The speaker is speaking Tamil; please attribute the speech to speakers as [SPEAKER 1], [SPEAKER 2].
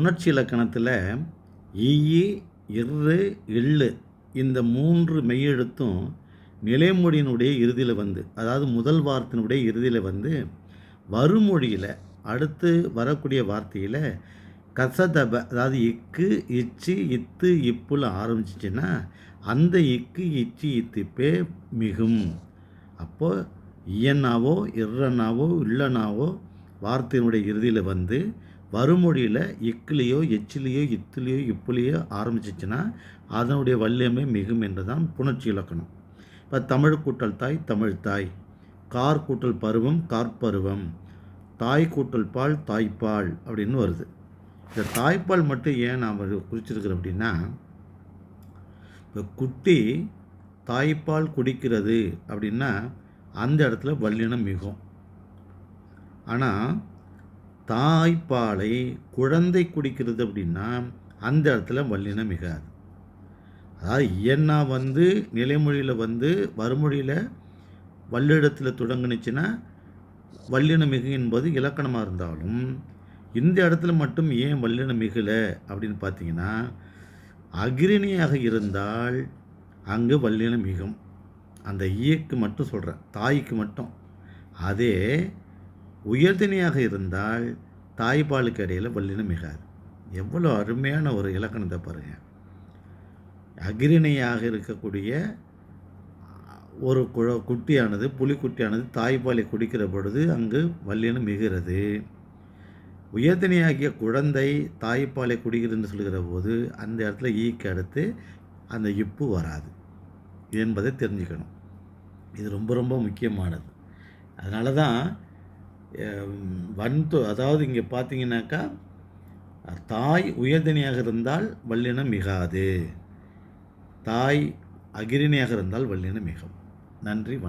[SPEAKER 1] புணர்ச்சி இலக்கணத்தில் ஈயி இரு எள்ளு இந்த மூன்று மெய்யெழுத்தும் நிலைமொழியினுடைய இறுதியில் வந்து அதாவது முதல் வார்த்தையினுடைய இறுதியில் வந்து வருமொழியில் அடுத்து வரக்கூடிய வார்த்தையில் கசதப அதாவது இக்கு இச்சு இத்து இப்புல ஆரம்பிச்சிச்சுன்னா அந்த இக்கு இச்சு இத்திப்பே மிகும். அப்போது இயன்னாவோ இர்றனாவோ இல்லனாவோ வார்த்தையினுடைய இறுதியில் வந்து வறுமொழியில் இக்குலேயோ எச்சிலேயோ இத்துலேயோ இப்புலேயோ ஆரம்பிச்சிச்சுன்னா அதனுடைய வல்லியமே மிகும் என்று தான் புணர்ச்சி இலக்கணம். இப்போ தமிழ் கூட்டல் தாய் தமிழ் தாய். கார் கூட்டல் பருவம் கார்பருவம் தாய் கூட்டல் பால் தாய்ப்பால் அப்படின்னு வருது. இந்த தாய்ப்பால் மட்டும் ஏன் நாம் குறிச்சிருக்கிறோம் அப்படின்னா இப்போ குட்டி தாய்ப்பால் குடிக்கிறது அப்படின்னா அந்த இடத்துல வல்லினம் மிகும். ஆனால் தாய்ப்பாலை குழந்தை குடிக்கிறது அப்படின்னா அந்த இடத்துல வல்லினம் மிகாது. அதாவது இயன்னா வந்து நிலைமொழியில் வந்து வறுமொழியில் வல்லிடத்தில் தொடங்குனுச்சுன்னா வல்லின மிகு என்பது இலக்கணமாக இருந்தாலும் இந்த இடத்துல மட்டும் ஏன் வல்லின மிகலை அப்படின்னு பார்த்தீங்கன்னா அகிரிணியாக இருந்தால் அங்கு வல்லினம் மிகும். அந்த ஈக்கு மட்டும் சொல்கிறேன் தாய்க்கு மட்டும். அதே உயர்தினியாக இருந்தால் தாய்ப்பாலுக்கு இடையில் வல்லினம் மிகாது. எவ்வளோ அருமையான ஒரு இலக்கணத்தை பாருங்கள் அகிரிணையாக இருக்கக்கூடிய ஒரு குழ குட்டியானது புலிக்குட்டியானது தாய்ப்பாலை குடிக்கிற பொழுது அங்கு வல்லினம் மிகிறது உயர்தனியாகிய குழந்தை தாய்ப்பாலை குடிக்கிறதுன்னு சொல்கிற போது அந்த இடத்துல ஈக்கு அடுத்து அந்த இப்பு வராது என்பதை தெரிஞ்சுக்கணும். இது ரொம்ப ரொம்ப முக்கியமானது. அதனால தான் வன்து அதாவது இங்கே பார்த்தீங்கன்னாக்கா தாய் உயர்தனியாக இருந்தால் வல்லினம் மிகாது. தாய் அகிரிணியாக இருந்தால் வல்லினம் மிகும். நன்றி வணக்கம்.